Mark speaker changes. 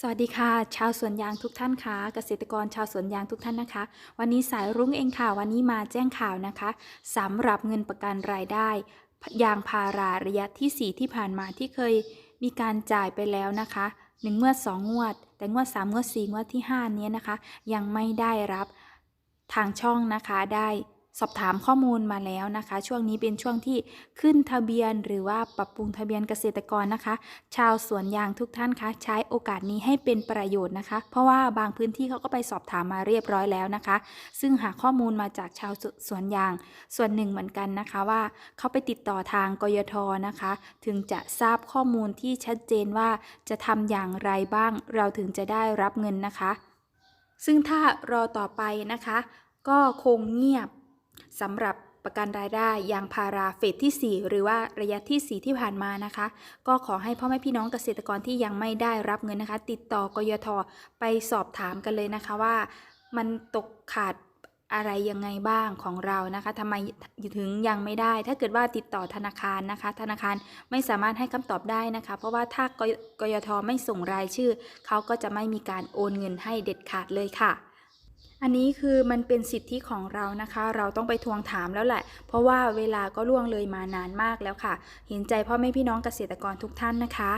Speaker 1: สวัสดีค่ะ ชาวสวนยางทุกท่านค่ะ เกษตรกรชาวสวนยางทุกท่านนะคะ วันนี้สายรุ้งเองค่ะ วันนี้มาแจ้งข่าวนะคะสำหรับเงินประกันรายได้ ยางพาราระยะทีสี่4 ที่ผ่านมาที่เคยมีการจ่ายไปแล้วนะคะหนึ่งงวดสองงวด แต่งวดสามงวดสี่งวดที่ห้าเนี้ยนะคะ ยังไม่ได้รับทางช่องนะคะได้ สอบถามข้อมูลมาแล้วนะคะ ช่วงนี้เป็นช่วงที่ขึ้นทะเบียน หรือว่าปรับปรุงทะเบียนเกษตรกรนะคะ ชาวสวนยางทุกท่านคะใช้โอกาสนี้ให้เป็นประโยชน์นะคะ เพราะว่าบางพื้นที่เขาก็ไปสอบถามมาเรียบร้อยแล้วนะคะ ซึ่งหาข้อมูลมาจากชาวสวนยางส่วนหนึ่งเหมือนกันนะคะว่าเขาไปติดต่อทางกยทนะคะ ถึงจะทราบข้อมูลที่ชัดเจนว่าจะทำอย่างไรบ้าง เราถึงจะได้รับเงินนะคะ ซึ่งถ้ารอต่อไปนะคะ ก็คงเงียบ สำหรับประกันรายได้ยางพาราเฟสที่ 4 หรือว่าระยะที่ 4 ที่ผ่านมานะคะ ก็ขอให้พ่อแม่พี่น้องเกษตรกรที่ยังไม่ได้รับเงินนะคะ ติดต่อกยทไปสอบถามกันเลยนะคะว่ามันตกขาดอะไรยังไงบ้างของเรานะคะทำไมถึงยังไม่ได้ ถ้าเกิดว่าติดต่อธนาคารนะคะ ธนาคารไม่สามารถให้คำตอบได้นะคะ เพราะว่าถ้ากยกยทไม่ส่งรายชื่อ เขาก็จะไม่มีการโอนเงินให้เด็ดขาดเลยค่ะ อันนี้คือมันเป็นสิทธิของเรานะคะ เราต้องไปทวงถามแล้วแหละ เพราะว่าเวลาก็ล่วงเลยมานานมากแล้วค่ะ เห็นใจพ่อแม่พี่น้องเกษตรกรทุกท่านนะคะ